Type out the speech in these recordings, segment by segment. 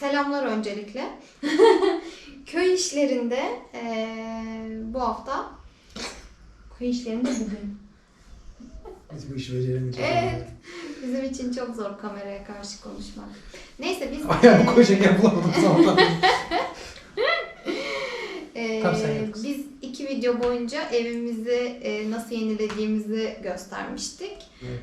Selamlar öncelikle. Köy işlerinde eee, bu hafta köy işlerinde bugün. Biz bu işi beceremeyeceğiz. Evet. Bizim için çok zor kameraya karşı konuşmak. Neyse biz Ayağımı koyacak bulamadım Tamam, sen yap kızım. biz iki video boyunca evimizi eee, nasıl yenilediğimizi göstermiştik.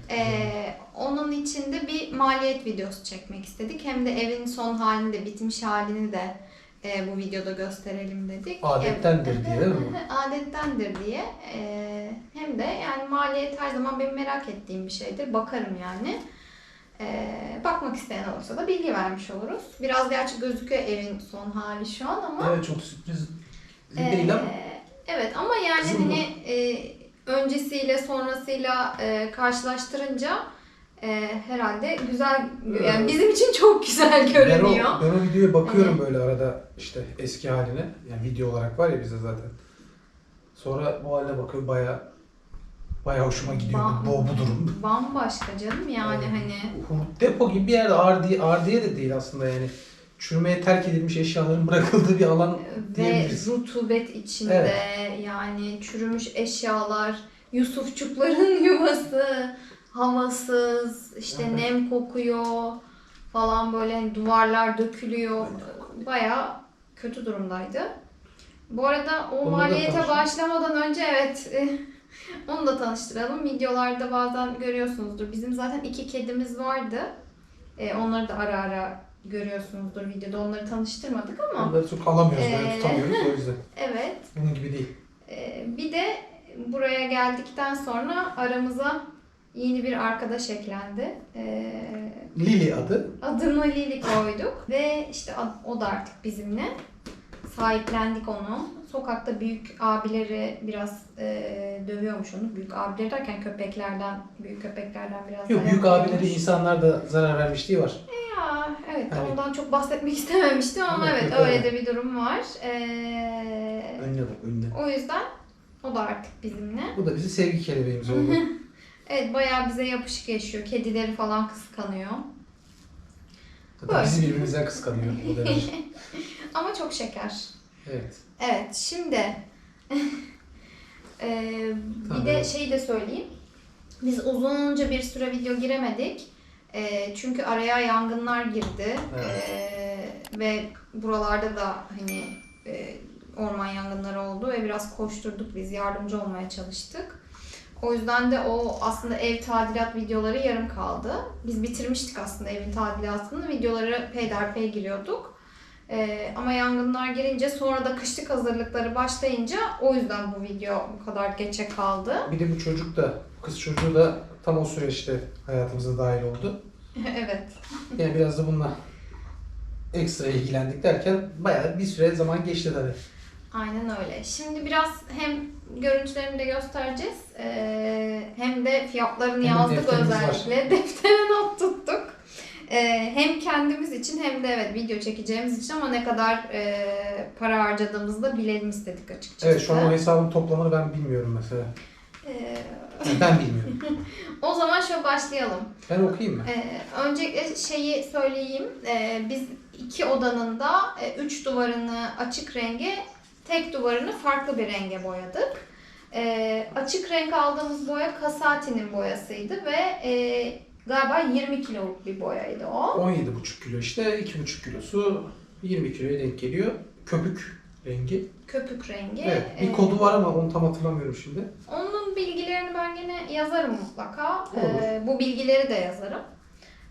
Ee, onun için de bir maliyet videosu çekmek istedik. Hem de evin son halini de bitmiş halini de e, bu videoda gösterelim dedik. Adettendir diye değil mi? Adettendir diye. Ee, hem de yani maliyet her zaman benim merak ettiğim bir şeydir. Bakarım yani. Ee, bakmak isteyen olursa da bilgi vermiş oluruz. Biraz gerçi gözüküyor evin son hali şu an ama. Evet çok sürpriz değil ama. Evet ama yani Kızım hani e, öncesiyle sonrasıyla e, karşılaştırınca e, herhalde güzel yani bizim için çok güzel Ben o, görünüyor. ben o videoya bakıyorum Evet. böyle arada işte eski haline. Yani video olarak var ya bizde zaten. Sonra bu haline bakıyorum baya baya hoşuma gidiyor Bam- bu, bu durum. Bambaşka canım yani hani Depo gibi bir yerde ardiye, ardiye de değil aslında yani. Çürümeye terk edilmiş eşyaların bırakıldığı bir alan ve diyebiliriz. rutubet içinde yani çürümüş eşyalar, Yusufçukların yuvası, havasız, işte Evet. nem kokuyor falan böyle hani duvarlar dökülüyor. Baya kötü durumdaydı. Bu arada o da maliyete başlamadan önce evet onu da tanıştıralım. Videolarda bazen görüyorsunuzdur. Bizim zaten iki kedimiz vardı. E, onları da ara ara görüyorsunuzdur videoda. Onları tanıştırmadık ama Onları çok alamıyoruz böyle Ee, tutamıyoruz o yüzden. evet. Bunun gibi değil. Ee, Bir de buraya geldikten sonra aramıza yeni bir arkadaş eklendi. Ee, Lily adı. Adını Lili koyduk ve işte o da artık bizimle. Sahiplendik onu. Sokakta büyük abileri biraz e, dövüyormuş onu. Büyük abileri derken köpeklerden, büyük köpeklerden biraz Yok büyük abileri insanlar da zarar vermişliği var. Ya evet Hani- ondan çok bahsetmek istememiştim ama evet öyle de bir durum var. Ee, Önüne bak önüne. o yüzden o da artık bizimle. Bu da bizim sevgi kelebeğimiz oldu. Evet bayağı bize yapışık yaşıyor. Kedileri falan kıskanıyor. Böyle. bizi birbirimizden kıskanıyor derece. Ama çok şeker. Evet. Evet şimdi Ee, bir Tabii. de şeyi de söyleyeyim. Biz uzunca bir süre video giremedik. Ee, çünkü araya yangınlar girdi. Evet. Ee, ve buralarda da hani e, orman yangınları oldu ve biraz koşturduk biz yardımcı olmaya çalıştık. O yüzden de o aslında ev tadilat videoları yarım kaldı. Biz bitirmiştik aslında evin tadilatını. Videoları peyderpey giriyorduk. Ee, ama yangınlar girince sonra da kışlık hazırlıkları başlayınca o yüzden bu video bu kadar geçe kaldı. Bir de bu çocuk da, kız çocuğu da tam o süreçte hayatımıza dahil oldu. evet. Yani biraz da bununla ekstra ilgilendik derken bayağı bir süre zaman geçti tabii. Aynen öyle. Şimdi biraz hem görüntülerini de göstereceğiz ee, hem de fiyatlarını Hem yazdık defterimiz var. özellikle. Deftere not tuttuk. Ee, hem kendimiz için hem de evet video çekeceğimiz için ama ne kadar e, para harcadığımızı da bilelim istedik açıkçası. Evet şu an o hesabın toplamını ben bilmiyorum mesela. Ee, ben bilmiyorum. o zaman şöyle başlayalım. Ben okuyayım mı? Ee, öncelikle şeyi söyleyeyim. Ee, biz iki odanın da e, üç duvarını açık renge, tek duvarını farklı bir renge boyadık. Ee, açık renk aldığımız boya Casati'nin boyasıydı ve e, galiba 20 kiloluk bir boyaydı o. 17,5 kilo işte 2,5 kilosu 20 kiloya denk geliyor. Köpük rengi. Köpük rengi. Evet. Bir Ee, kodu var ama onu tam hatırlamıyorum şimdi. Onun bilgilerini ben gene yazarım mutlaka. Ee, bu bilgileri de yazarım.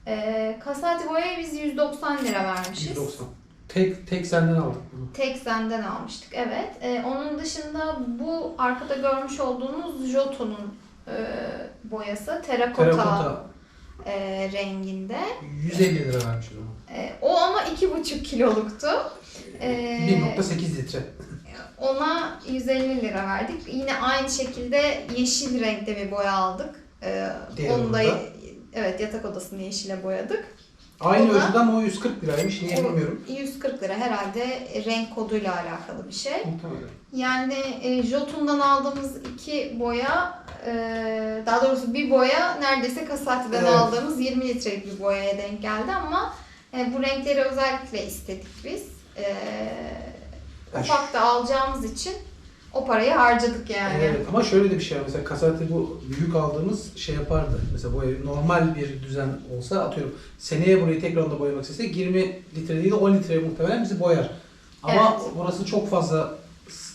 Ee, Casati boyaya biz 190 lira vermişiz. 190. Tek tek senden aldık bunu. Tek senden almıştık evet. Ee, onun dışında bu arkada görmüş olduğunuz Joto'nun e, boyası terakota, Terakota e, renginde. 150 lira vermiş ona. E, o ama 2,5 kiloluktu. Ee, 1.8 litre. Ona 150 lira verdik. Yine aynı şekilde yeşil renkte bir boya aldık. Ee, Diğer onu da odada. evet yatak odasını yeşile boyadık. Aynı O da- ölçüde ama o 140 liraymış. Niye bilmiyorum. 140 lira herhalde renk koduyla alakalı bir şey. Muhtemelen. Yani e, Jotun'dan aldığımız iki boya, e, daha doğrusu bir boya neredeyse Kasati'den Evet. aldığımız 20 litrelik bir boyaya denk geldi ama Yani bu renkleri özellikle istedik biz. Yani ufak da alacağımız için o parayı harcadık yani. Evet ama şöyle de bir şey var. Mesela kasati bu büyük aldığımız şey yapardı. Mesela bu ev normal bir düzen olsa atıyorum seneye burayı tekrar da boyamak istesek 20 litre değil de 10 litreye muhtemelen bizi boyar. Ama Evet. burası çok fazla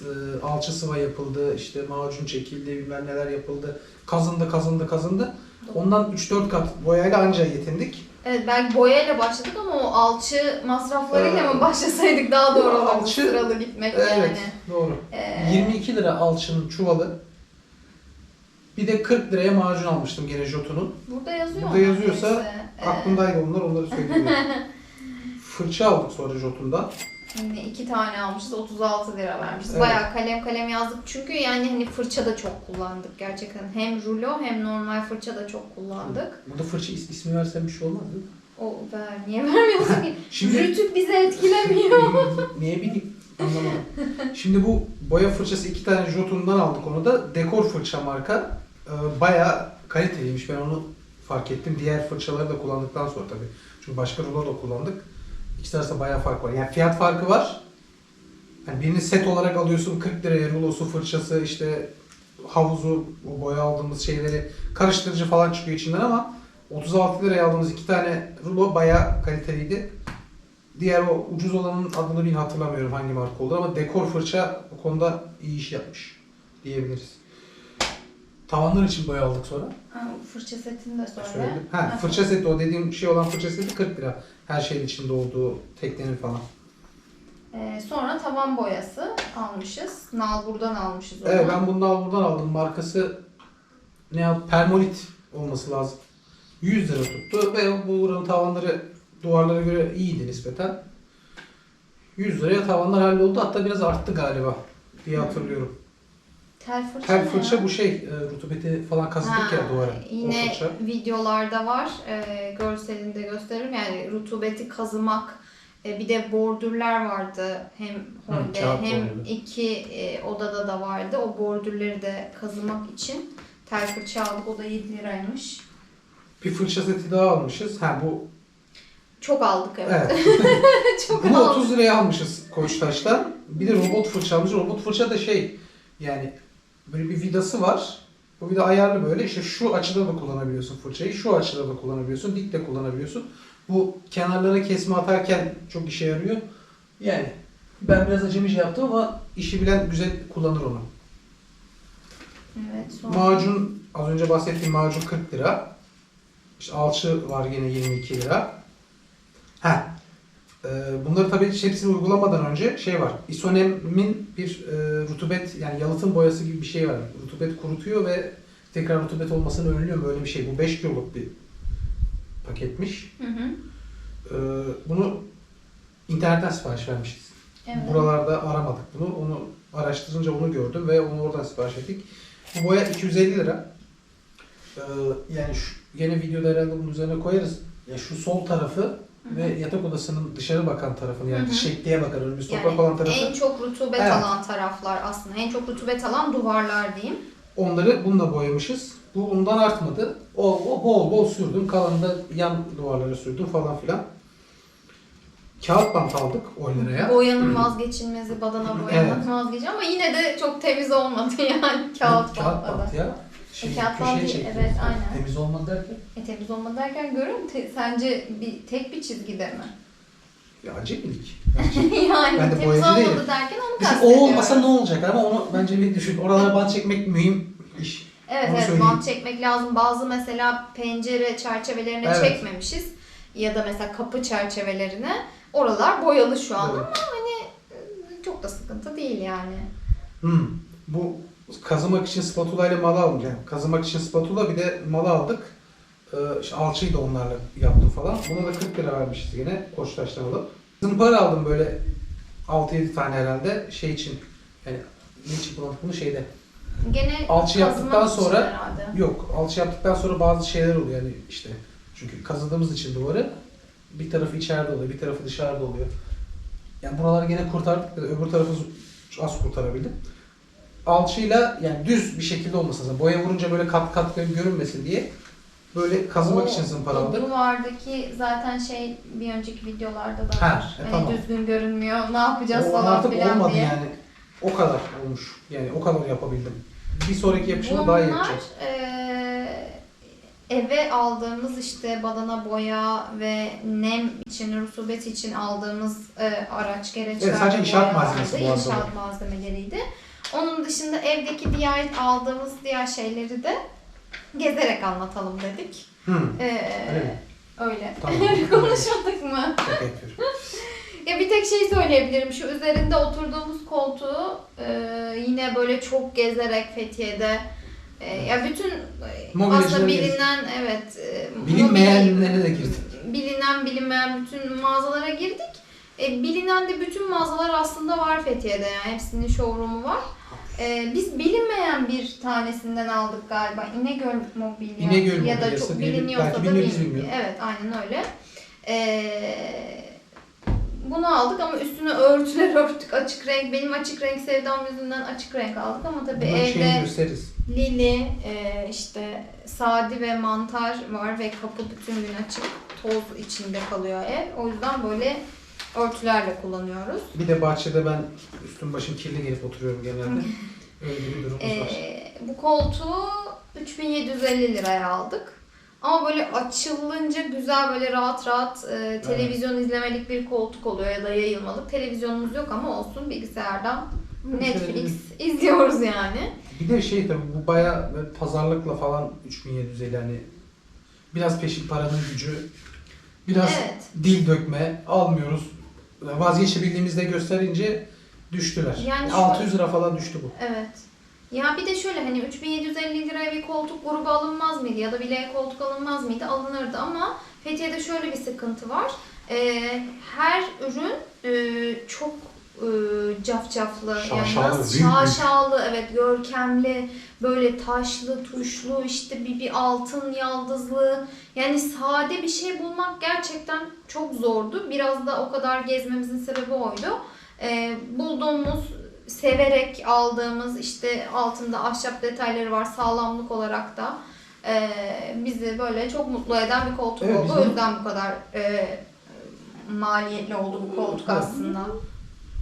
e, alçı sıva yapıldı, işte macun çekildi, bilmem neler yapıldı. Kazındı, kazındı, kazındı. Ondan 3-4 kat boyayla anca yetindik. Evet belki boyayla başladık ama o alçı masraflarıyla Evet. mı başlasaydık daha doğru olurdu Alçı- sıralı gitmek Evet, yani. doğru. Ee, 22 lira alçının çuvalı. Bir de 40 liraya macun almıştım gene Jotun'un. Burada yazıyor Burada yazıyorsa neyse. Ee, Aklımdaydı onlar, onları söyleyeyim. Fırça aldık sonra Jotun'dan. Yine iki tane almışız 36 lira vermişiz. Evet. Bayağı kalem kalem yazdık çünkü yani hani fırça da çok kullandık gerçekten. Hem rulo hem normal fırça da çok kullandık. Burada fırça is- ismi versen bir şey olmaz değil mi? O ver niye vermiyorsun ki? Şimdi Rütük bizi etkilemiyor. niye bileyim anlamadım. Şimdi bu boya fırçası iki tane Jotun'dan aldık onu da. Dekor fırça marka. Ee, bayağı kaliteliymiş ben onu fark ettim. Diğer fırçaları da kullandıktan sonra tabii. Çünkü başka rulo da kullandık. İkisi arasında bayağı fark var. Yani fiyat farkı var. Yani birini set olarak alıyorsun 40 liraya rulosu, fırçası, işte havuzu, o boya aldığımız şeyleri karıştırıcı falan çıkıyor içinden ama 36 liraya aldığımız iki tane rulo bayağı kaliteliydi. Diğer o ucuz olanın adını bilmiyorum hatırlamıyorum hangi marka olur ama dekor fırça bu konuda iyi iş yapmış diyebiliriz. Tavanlar için boya aldık sonra. Ha, fırça setini de. Söyledim. Ha, fırça seti o dediğim şey olan fırça seti 40 lira. Her şeyin içinde olduğu teknenin falan. Ee, sonra tavan boyası almışız. Nalbur'dan almışız onu. Evet ben bunu da buradan aldım. Markası ne yap? Permolit olması lazım. 100 lira tuttu ve bu buranın tavanları duvarlara göre iyiydi nispeten. 100 liraya tavanlar halloldu. Hatta biraz arttı galiba diye hatırlıyorum. Tel fırça Tel fırça bu şey e, rutubeti falan kazıdık ya duvara. Yine O fırça. videolarda var. E, görselinde gösteririm. Yani rutubeti kazımak. E, bir de bordürler vardı. Hem holde kağıt hem bordürü. iki e, odada da vardı. O bordürleri de kazımak için tel fırça aldık. O da 7 liraymış. Bir fırça seti daha almışız. Ha bu Çok aldık evet. evet. Çok Bunu aldık. 30 liraya almışız Koçtaş'tan. Bir de robot fırça almışız. Robot fırça da şey yani böyle bir vidası var. Bu vida ayarlı böyle. İşte şu açıda da kullanabiliyorsun fırçayı. Şu açıda da kullanabiliyorsun. Dik de kullanabiliyorsun. Bu kenarlara kesme atarken çok işe yarıyor. Yani ben biraz acemice yaptım ama işi bilen güzel kullanır onu. Evet, sonra- Macun az önce bahsettiğim macun 40 lira. İşte alçı var gene 22 lira. Ha. bunları tabii hepsini uygulamadan önce şey var. Isonem'in bir e, rutubet yani yalıtım boyası gibi bir şey var. Rutubet kurutuyor ve tekrar rutubet olmasını önlüyor böyle bir şey. Bu 5 kiloluk bir paketmiş. Hı hı. E, bunu internetten sipariş vermişiz. Evet. Buralarda aramadık bunu. Onu araştırınca onu gördüm ve onu oradan sipariş ettik. Bu boya 250 lira. Ee, yani şu, yine videoda herhalde bunun üzerine koyarız. Ya şu sol tarafı ve yatak odasının dışarı bakan tarafını yani Hı hı. şekliye bakar önümüz toprak Yani olan tarafı. en çok rutubet Evet. alan taraflar aslında. En çok rutubet alan duvarlar diyeyim. Onları bununla boyamışız. Bu ondan artmadı. O, o bol bol sürdüm. Kalanını da yan duvarlara sürdüm falan filan. Kağıt bant aldık 10 liraya. Boyanın vazgeçilmezi, badana boyanın Evet. vazgeçilmezi ama yine de çok temiz olmadı yani kağıt Kağıt bantla da. bant ya. Şey, E, kağıt köşeye çektim. evet, aynen. Temiz olmadı derken. E temiz olmadı derken görüyor musun? Te- sence bir tek bir çizgide mi? Ya acemilik. yani Ben de temiz boyacı olmadı değilim. derken onu kastediyorum. o olmasa ne olacak ama onu bence bir düşün. Oralara bant çekmek mühim iş. Evet Onu evet söyleyeyim. bant çekmek lazım. Bazı mesela pencere çerçevelerini Evet. çekmemişiz. Ya da mesela kapı çerçevelerine. Oralar boyalı şu an Evet. ama hani e, çok da sıkıntı değil yani. Hmm. Bu kazımak için spatula ile malı aldım. Yani kazımak için spatula bir de malı aldık. Ee, işte alçıyı da onlarla yaptım falan. Buna da 40 lira vermişiz yine Koçtaş'tan alıp. Zımpara aldım böyle 6-7 tane herhalde şey için. Yani ne için kullandık bunu şeyde. Gene Alçı yaptıktan sonra- herhalde. Yok alçı yaptıktan sonra bazı şeyler oluyor yani işte. Çünkü kazıdığımız için duvarı bir tarafı içeride oluyor, bir tarafı dışarıda oluyor. Yani buraları gene kurtardık öbür tarafı az kurtarabildim. Alçıyla yani düz bir şekilde olmasın lazım. Boya vurunca böyle kat kat görünmesin diye böyle kazımak için O zımparaladık. duvardaki zaten şey bir önceki videolarda da Ha, var. e, Hani tamam. düzgün görünmüyor. Ne yapacağız O falan artık filan olmadı diye. yani. O kadar olmuş. Yani o kadar yapabildim. Bir sonraki yapışımı daha iyi yapacağız. eee, eve aldığımız işte badana boya ve nem için, rusubet için aldığımız eee, araç gereçler. Evet, sadece inşaat malzemesi bu arada. İnşaat malzemeleriydi. Onun dışında evdeki diğer aldığımız diğer şeyleri de gezerek anlatalım dedik. Eee, Öyle mi? öyle. Tamam. Konuşmadık mı? Ya bir tek şey söyleyebilirim. Şu üzerinde oturduğumuz koltuğu e, yine böyle çok gezerek Fethiye'de e, ya bütün Mobilyacıları aslında gezdik. bilinen evet e, Bilinmeyenlere de girdik. bilinen bilinmeyen bütün mağazalara girdik. E, bilinen de bütün mağazalar aslında var Fethiye'de yani hepsinin showroom'u var. E, biz bilinmeyen bir tanesinden aldık galiba. İnegöl Mobilya. İnegöl ya da çok diye biliniyorsa da biliniyor, biz bil- bilmiyoruz. Evet aynen öyle. E, bunu aldık ama üstüne örtüler örttük açık renk. Benim açık renk sevdam yüzünden açık renk aldık ama tabii şeyini evde lili, e, işte sadi ve mantar var ve kapı bütün gün açık. Toz içinde kalıyor ev. O yüzden böyle örtülerle kullanıyoruz. Bir de bahçede ben üstüm başım kirli gelip oturuyorum genelde. Öyle bir durumumuz var. E, bu koltuğu 3750 liraya aldık. Ama böyle açılınca güzel böyle rahat rahat e, televizyon izlemelik bir koltuk oluyor ya da yayılmalık. Televizyonumuz yok ama olsun bilgisayardan Netflix izliyoruz yani. Bir de şey tabii bu bayağı böyle pazarlıkla falan 3750 hani biraz peşin paranın gücü biraz Evet. dil dökme almıyoruz. Vazgeçebildiğimizde gösterince düştüler. Yani şu- 600 lira falan düştü bu. Evet. Ya bir de şöyle hani 3750 liraya bir koltuk grubu alınmaz mıydı ya da bir L koltuk alınmaz mıydı? Alınırdı ama Fethiye'de şöyle bir sıkıntı var. Ee, her ürün e, çok e, cafcaflı, yani Şaşalı, büyük. şaşalı, evet görkemli, böyle taşlı, tuşlu, işte bir, bir altın yaldızlı. Yani sade bir şey bulmak gerçekten çok zordu. Biraz da o kadar gezmemizin sebebi oydu. Ee, bulduğumuz severek aldığımız işte altında ahşap detayları var sağlamlık olarak da e, bizi böyle çok mutlu eden bir koltuk Evet, oldu. O yüzden bu kadar e, maliyetli oldu bu koltuk aslında.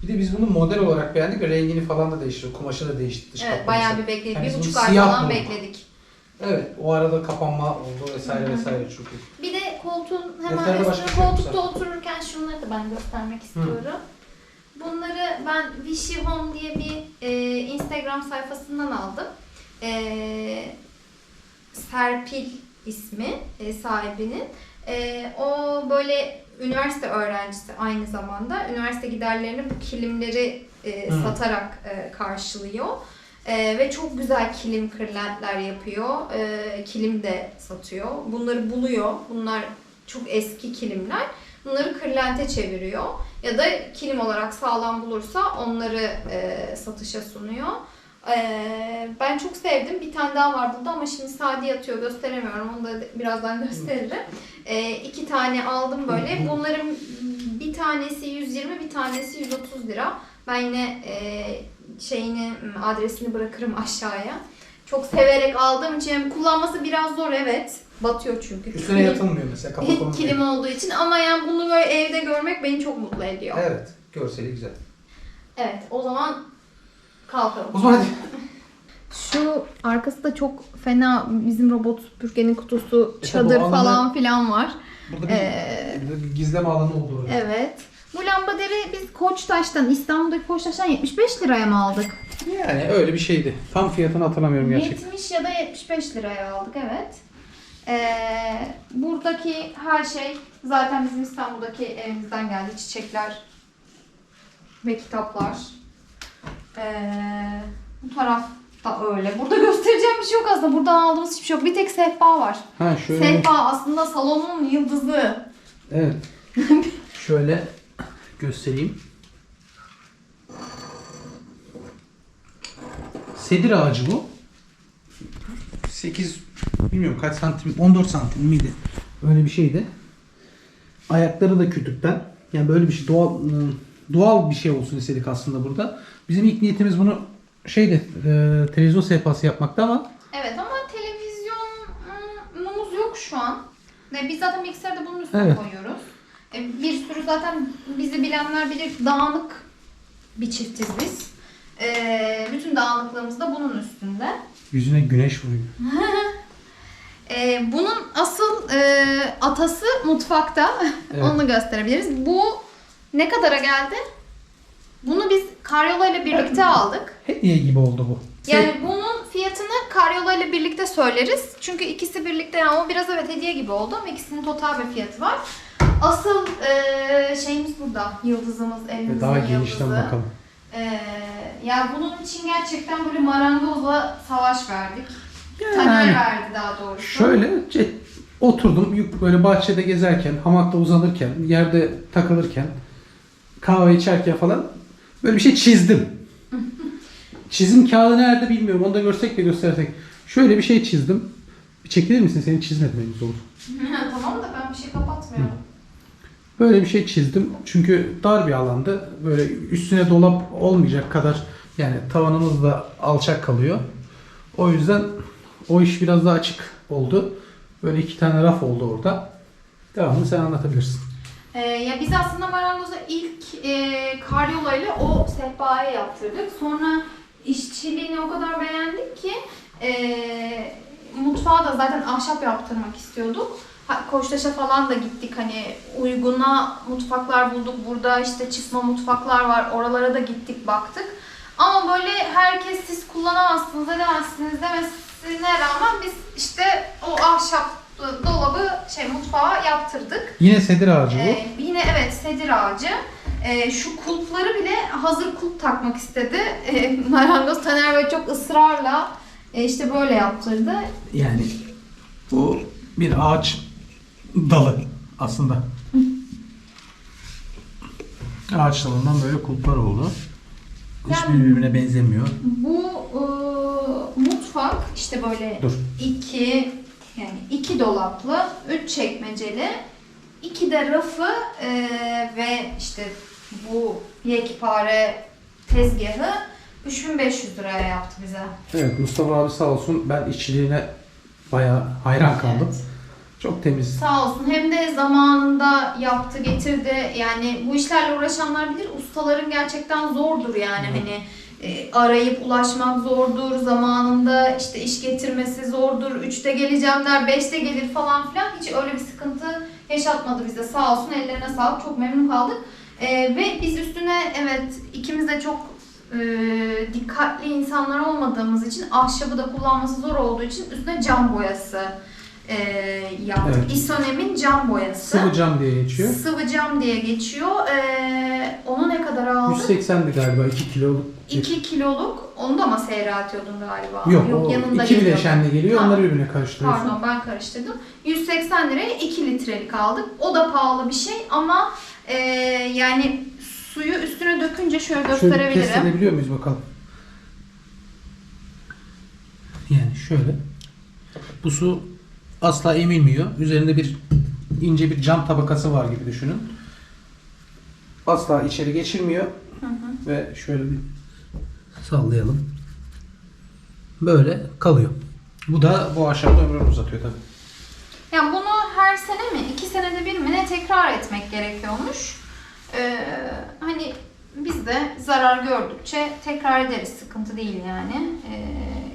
Bir de biz bunu model olarak beğendik ve rengini falan da değiştirdik. Kumaşı da değişti. dış Evet bayağı bir bekledik. Yani bir biz buçuk bunu ay siyah falan bulduk. bekledik. Evet o arada kapanma oldu vesaire vesaire çok iyi. Bir de koltuğun hemen başka üstüne bir şey yok koltukta zaten. otururken şunları da ben göstermek istiyorum. Bunları ben Vichy Home diye bir e, Instagram sayfasından aldım. E, Serpil ismi e, sahibinin. E, o böyle üniversite öğrencisi aynı zamanda. Üniversite giderlerini bu kilimleri e, Hı. satarak e, karşılıyor. E, ve çok güzel kilim kırlentler yapıyor. E, kilim de satıyor. Bunları buluyor. Bunlar çok eski kilimler. Bunları kırlente çeviriyor. Ya da kilim olarak sağlam bulursa onları e, satışa sunuyor. E, ben çok sevdim. Bir tane daha var burada ama şimdi sade yatıyor gösteremiyorum. Onu da birazdan gösteririm. E, iki tane aldım böyle. Bunların bir tanesi 120, bir tanesi 130 lira. Ben yine e, şeyini adresini bırakırım aşağıya. Çok severek aldığım için kullanması biraz zor evet. Batıyor çünkü. Üstüne yatılmıyor mesela kafa konulmuyor. Kilim olduğu için ama yani bunu böyle evde görmek beni çok mutlu ediyor. Evet, Evet görseli güzel. o zaman kalkalım. O zaman hadi. Şu arkası da çok fena bizim robot süpürgenin kutusu, E, çadır alanda- falan filan var. Burada bir, Ee, burada bir gizleme alanı oldu orada. Evet. Bu lambaları biz Koçtaş'tan, İstanbul'daki Koçtaş'tan 75 liraya mı aldık? Yani öyle bir şeydi. Tam fiyatını hatırlamıyorum gerçekten. 70 ya da 75 liraya aldık evet. Ee, buradaki her şey zaten bizim İstanbul'daki evimizden geldi. Çiçekler ve kitaplar. Ee, bu taraf da öyle. Burada göstereceğim bir şey yok aslında. Buradan aldığımız hiçbir şey yok. Bir tek sehpa var. Ha şöyle. Sehpa aslında salonun yıldızı. Evet. şöyle göstereyim. Sedir ağacı bu. 8 bilmiyorum kaç santim 14 santim miydi? Öyle bir şeydi. Ayakları da kütükten. Yani böyle bir şey doğal ıı, doğal bir şey olsun istedik aslında burada. Bizim ilk niyetimiz bunu şeyde e, televizyon sehpası yapmakta ama Evet ama televizyonumuz yok şu an. Ve biz zaten mikserde bunun üstüne Evet. koyuyoruz. E, bir sürü zaten bizi bilenler bilir dağınık bir çiftiz biz. E, bütün dağınıklığımız da bunun üstünde. Yüzüne güneş vuruyor. E, bunun asıl e, atası mutfakta. Evet. Onu gösterebiliriz. Bu ne kadara geldi? Bunu biz karyola ile birlikte aldık. Hediye gibi oldu bu. Yani bunun fiyatını karyola ile birlikte söyleriz. Çünkü ikisi birlikte yani o biraz evet hediye gibi oldu ama ikisinin total bir fiyatı var. Asıl e, şeyimiz burada. Yıldızımız, evimizin daha yıldızı. genişten bakalım. E, yani bunun için gerçekten böyle marangozla savaş verdik. Taner Yani verdi daha doğrusu. şöyle ce- oturdum böyle bahçede gezerken, hamakta uzanırken, yerde takılırken, kahve içerken falan böyle bir şey çizdim. Çizim kağıdı nerede bilmiyorum. Onu da görsek de göstersek. Şöyle bir şey çizdim. Bir çekilir misin? Seni çizmediğimiz olur. tamam da ben bir şey kapatmıyorum. Böyle bir şey çizdim. Çünkü dar bir alandı. Böyle üstüne dolap olmayacak kadar yani tavanımız da alçak kalıyor. O yüzden o iş biraz daha açık oldu. Böyle iki tane raf oldu orada. Devamını sen anlatabilirsin. Ee, ya biz aslında marangoza ilk e, karyola ile o sehpayı yaptırdık. Sonra işçiliğini o kadar beğendik ki e, mutfağa da zaten ahşap yaptırmak istiyorduk. Koçtaş'a falan da gittik hani uyguna mutfaklar bulduk. Burada işte çisma mutfaklar var. Oralara da gittik baktık. Ama böyle herkes siz kullanamazsınız edemezsiniz demesine rağmen biz işte o ahşap dolabı şey mutfağa yaptırdık. Yine sedir ağacı bu. Ee, yine evet sedir ağacı. Ee, şu kulpları bile hazır kulp takmak istedi. Ee, marangoz Taner böyle çok ısrarla e, işte böyle yaptırdı. Yani bu bir ağaç dalı aslında. Ağaç dalından böyle kulplar oldu. Hiçbir Yani- birbirine benzemiyor. Bu e, mutfak işte böyle Dur. iki yani iki dolaplı, üç çekmeceli, iki de rafı e, ve işte bu yekpare tezgahı 3500 liraya yaptı bize. Evet Mustafa abi sağ olsun ben işçiliğine bayağı hayran kaldım. Evet. Çok temiz. Sağ olsun hem de zamanında yaptı getirdi yani bu işlerle uğraşanlar bilir ustaların gerçekten zordur yani Evet. hani e, arayıp ulaşmak zordur zamanında işte iş getirmesi zordur 3'te geleceğim der 5'te gelir falan filan. Hiç öyle bir sıkıntı yaşatmadı bize. Sağ olsun ellerine sağlık. Çok memnun kaldık. E, ve biz üstüne evet ikimiz de çok e, dikkatli insanlar olmadığımız için ahşabı da kullanması zor olduğu için üstüne cam boyası e, yaptık. Evet. İsonem'in cam boyası. Sıvı cam diye geçiyor. Sıvı cam diye geçiyor. E, onu ne kadar aldık? 180'di galiba 2 kiloluk. 2 kiloluk. Onu da masaya atıyordun galiba. Yok, o yanında iki geliyordu. bileşenli geliyor Ha. onları birbirine karıştırıyorsun. Pardon ben karıştırdım. 180 liraya 2 litrelik aldık. O da pahalı bir şey ama e, yani suyu üstüne dökünce şöyle Şöyle test gösterebilirim. edebiliyor muyuz bakalım. Yani şöyle. Bu su asla emilmiyor. Üzerinde bir ince bir cam tabakası var gibi düşünün. Asla içeri geçirmiyor. Hı hı. Ve şöyle bir sallayalım. Böyle kalıyor. Bu da bu aşamada ömrünü uzatıyor tabii. Yani bunu her sene mi, iki senede bir mi ne tekrar etmek gerekiyormuş. Ee, hani biz de zarar gördükçe tekrar ederiz. Sıkıntı değil yani. Ee,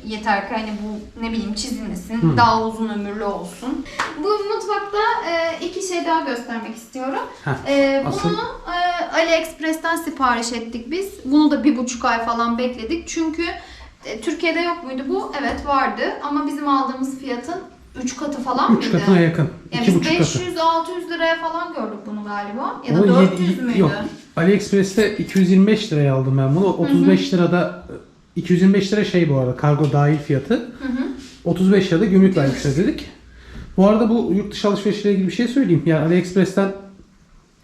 yeter ki hani bu ne bileyim çizilmesin, Hı. daha uzun ömürlü olsun. Bu mutfakta e, iki şey daha göstermek istiyorum. Heh, asıl- bunu e, AliExpress'ten sipariş ettik biz. Bunu da bir buçuk ay falan bekledik. Çünkü e, Türkiye'de yok muydu bu? Evet vardı. Ama bizim aldığımız fiyatın 3 katı falan 3 mıydı? katına yakın. Yani 2,5 biz katı. 500-600 liraya falan gördük bunu galiba. Ya da Onu 400 yedi- müydü? Yok. AliExpress'te 225 liraya aldım ben bunu. 35 lirada 225 lira şey bu arada kargo dahil fiyatı. Hı hı. 35 lirada gümrük vergisi ödedik. Bu arada bu yurt dışı alışverişle ilgili bir şey söyleyeyim. Yani AliExpress'ten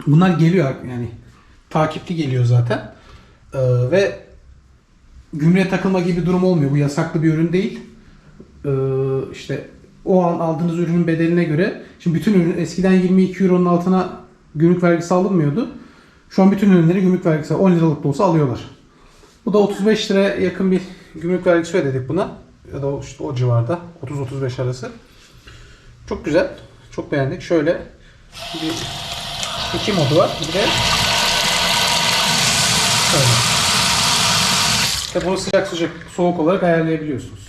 bunlar geliyor yani takipli geliyor zaten. Ee, ve gümrüğe takılma gibi bir durum olmuyor. Bu yasaklı bir ürün değil. Ee, işte o an aldığınız ürünün bedeline göre şimdi bütün ürün eskiden 22 euronun altına gümrük vergisi alınmıyordu. Şu an bütün ürünleri gümrük vergisi 10 liralık da olsa alıyorlar. Bu da 35 liraya yakın bir gümrük vergisi ödedik buna. Ya da işte o civarda 30-35 arası. Çok güzel. Çok beğendik. Şöyle bir iki modu var. Bir de şöyle. Tabi bunu sıcak sıcak soğuk olarak ayarlayabiliyorsunuz.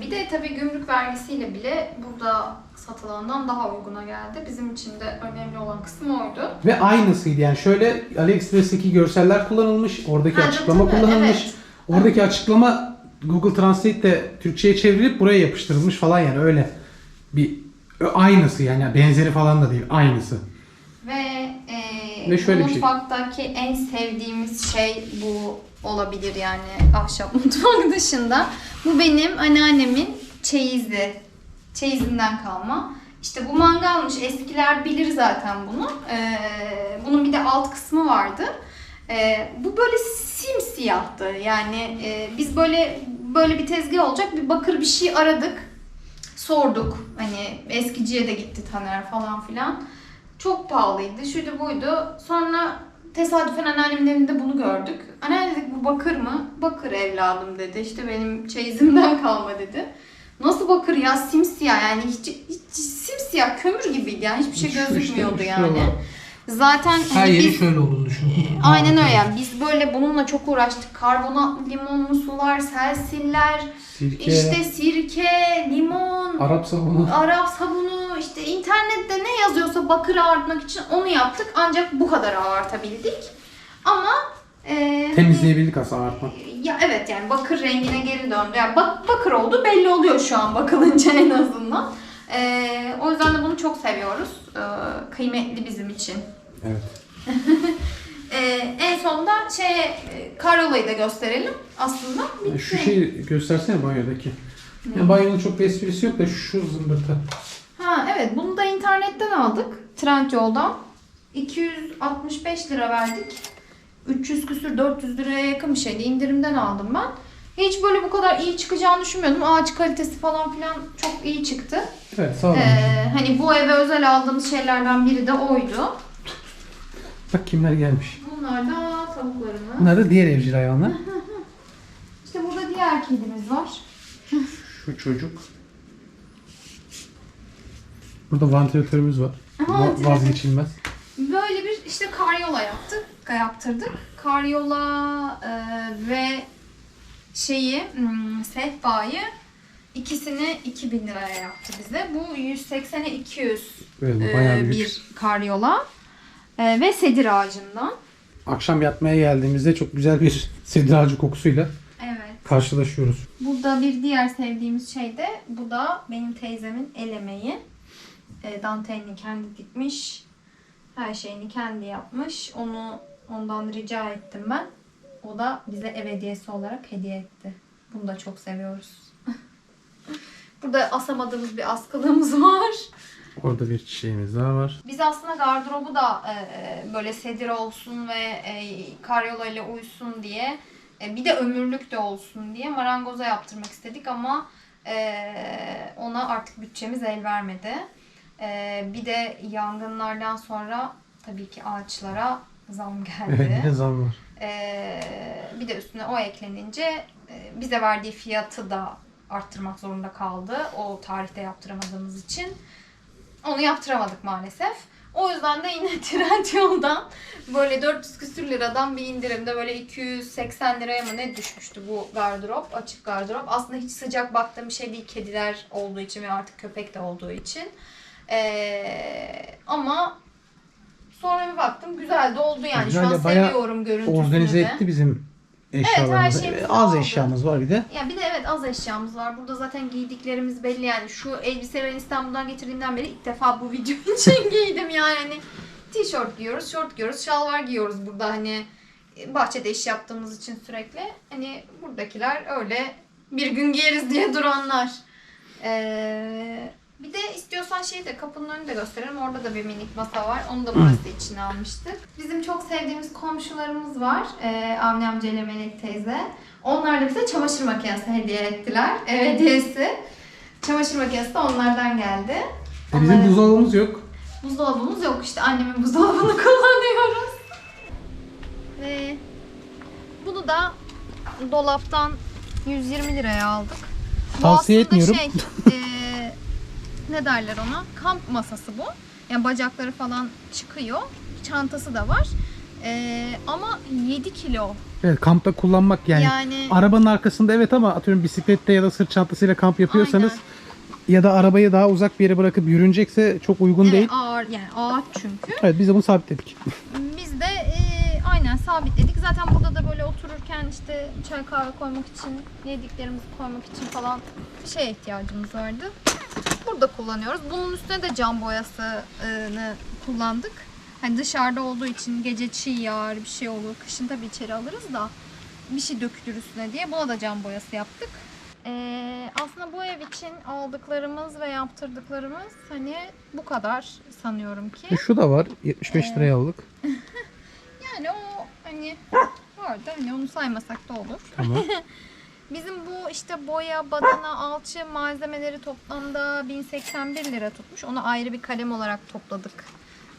Bir de tabii gümrük vergisiyle bile burada satılandan daha uyguna geldi. Bizim için de önemli olan kısmı oydu. Ve aynısıydı yani şöyle AliExpress'teki görseller kullanılmış, oradaki Ha, açıklama tabii, kullanılmış. evet. Oradaki açıklama Google Translate'de Türkçe'ye çevrilip buraya yapıştırılmış falan yani öyle bir aynısı yani benzeri falan da değil aynısı. Ve, e, Ve şöyle şey. mutfaktaki en sevdiğimiz şey bu olabilir yani ahşap mutfak dışında. Bu benim anneannemin çeyizi. Çeyizinden kalma. İşte bu mangalmış. Eskiler bilir zaten bunu. Ee, bunun bir de alt kısmı vardı. Ee, bu böyle simsiyahtı. Yani e, biz böyle böyle bir tezgah olacak bir bakır bir şey aradık. Sorduk. Hani eskiciye de gitti Taner falan filan. Çok pahalıydı. Şuydu buydu. Sonra tesadüfen anneannemin evinde bunu gördük. Anneanne dedik bu bakır mı? Bakır evladım dedi. İşte benim çeyizimden kalma dedi. Nasıl bakır ya? Simsiyah yani hiç, hiç simsiyah kömür gibiydi yani hiçbir şey işte, gözükmüyordu şu yani. Zaten Her hani yeri biz şöyle olduğunu düşün. aynen öyle yani biz böyle bununla çok uğraştık. Karbonatlı limonlu sular, selsiller, Sirke, işte sirke, limon, Arap sabunu. Arap sabunu işte internette ne yazıyorsa bakır ağartmak için onu yaptık ancak bu kadar ağartabildik. Ama e, Temizleyebildik aslında artmak. ya evet yani bakır rengine geri döndü. Yani bak, bakır oldu belli oluyor şu an bakılınca en azından. E, o yüzden de bunu çok seviyoruz. E, kıymetli bizim için. Evet. E, en sonunda şey e, Karolayı da gösterelim aslında. Bitti. Şu şeyi göstersene banyodaki. Yani banyonun çok bir esprisi yok da şu zımbırtı. Ha evet bunu da internetten aldık. Trendyol'dan. 265 lira verdik. 300 küsür 400 liraya yakın bir şeydi. İndirimden aldım ben. Hiç böyle bu kadar iyi çıkacağını düşünmüyordum. Ağaç kalitesi falan filan çok iyi çıktı. Evet sağ olun. Ee, hani bu eve özel aldığımız şeylerden biri de oydu. Bak kimler gelmiş. Bunlar da tavuklarımız. Bunlar da diğer evcil hayvanlar. İşte burada diğer kedimiz var. Şu çocuk. Burada vantilatörümüz var. Va- Vantilatör. vazgeçilmez. Böyle bir işte karyola yaptık, yaptırdık. Karyola e, ve şeyi, hmm, sehpayı ikisini 2000 liraya yaptı bize. Bu 180'e 200 Evet, bu e, bir karyola E, ve sedir ağacından. Akşam yatmaya geldiğimizde çok güzel bir sedir ağacı kokusuyla Evet. karşılaşıyoruz. Burada bir diğer sevdiğimiz şey de bu da benim teyzemin el emeği. E, dantelini kendi dikmiş. Her şeyini kendi yapmış. Onu ondan rica ettim ben. O da bize ev hediyesi olarak hediye etti. Bunu da çok seviyoruz. Burada asamadığımız bir askılığımız var. Orada bir çiçeğimiz daha var. Biz aslında gardırobu da e, böyle sedir olsun ve e, karyola ile uysun diye e, bir de ömürlük de olsun diye marangoza yaptırmak istedik ama e, ona artık bütçemiz el vermedi. E, bir de yangınlardan sonra tabii ki ağaçlara zam Evet geldi. de zam var. Ee, bir de üstüne o eklenince e, bize verdiği fiyatı da arttırmak zorunda kaldı. O tarihte yaptıramadığımız için. Onu yaptıramadık maalesef. O yüzden de yine Trendyol'dan böyle 400 küsür liradan bir indirimde böyle 280 liraya mı ne düşmüştü bu gardırop, açık gardırop. Aslında hiç sıcak baktığım bir şey değil kediler olduğu için ve artık köpek de olduğu için. Ee, ama sonra bir baktım güzel de oldu yani. Güzel Şu an de bayağı seviyorum görüntüsünü Organize de. etti bizim her eşyalarımızı. şeyimiz Evet, Az oldu. eşyamız var bir de. Ya bir de evet az eşyamız var. Burada zaten giydiklerimiz belli yani. Şu elbise ben İstanbul'dan getirdiğimden beri ilk defa bu video için giydim yani. Hani tişört giyiyoruz, şort giyiyoruz, şalvar giyiyoruz burada hani bahçede iş yaptığımız için sürekli. Hani buradakiler öyle bir gün giyeriz diye duranlar. Ee, bir de istiyorsan şeyi de kapının önünü de gösterelim. Orada da bir minik masa var. Onu da burası içine almıştık. Bizim çok sevdiğimiz komşularımız var. Ee, Avni amca ile Melek teyze. Onlar da bize çamaşır makinesi hediye ettiler. Ev hediyesi. Çamaşır makinesi de onlardan geldi. E, Bizim Onların- buzdolabımız yok. Buzdolabımız yok işte annemin buzdolabını kullanıyoruz. Ve bunu da dolaptan 120 liraya aldık. Bu Tavsiye aslında etmiyorum. Şey, eee, ne derler ona? Kamp masası bu. Yani bacakları falan çıkıyor. Çantası da var. Ee, ama 7 kilo. Evet kampta kullanmak yani. Yani, Arabanın arkasında evet ama atıyorum bisiklette ya da sırt çantasıyla kamp yapıyorsanız Aynen. ya da arabayı daha uzak bir yere bırakıp yürünecekse çok uygun evet, değil. ağır yani ağaç çünkü. Evet biz de bunu sabitledik. Biz de e, aynen sabitledik. Zaten burada da böyle otururken işte çay kahve koymak için, yediklerimizi koymak için falan şeye ihtiyacımız vardı. Burada kullanıyoruz. Bunun üstüne de cam boyasını kullandık. Hani dışarıda olduğu için gece çiğ yağar bir şey olur. Kışın tabii içeri alırız da bir şey dökülür üstüne diye buna da cam boyası yaptık. Ee, aslında bu ev için aldıklarımız ve yaptırdıklarımız hani bu kadar sanıyorum ki. E, şu da var 75 Ee, liraya aldık. Yani o hani vardı hani onu saymasak da olur. Tamam. Bizim bu işte boya, badana, alçı malzemeleri toplamda 1081 lira tutmuş. Onu ayrı bir kalem olarak topladık.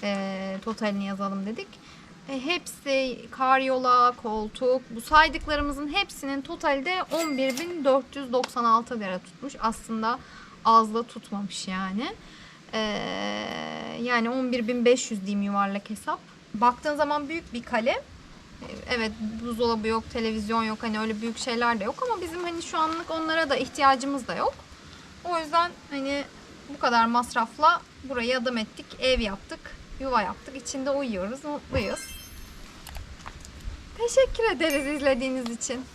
Ee, totalini yazalım dedik. E, hepsi karyola, koltuk, bu saydıklarımızın hepsinin totalde 11.496 lira tutmuş. Aslında az da tutmamış yani. Ee, yani 11.500 diyeyim yuvarlak hesap. Baktığın zaman büyük bir kalem. Evet buzdolabı yok, televizyon yok hani öyle büyük şeyler de yok ama bizim hani şu anlık onlara da ihtiyacımız da yok. O yüzden hani bu kadar masrafla burayı adım ettik, ev yaptık, yuva yaptık, içinde uyuyoruz, mutluyuz. Teşekkür ederiz izlediğiniz için.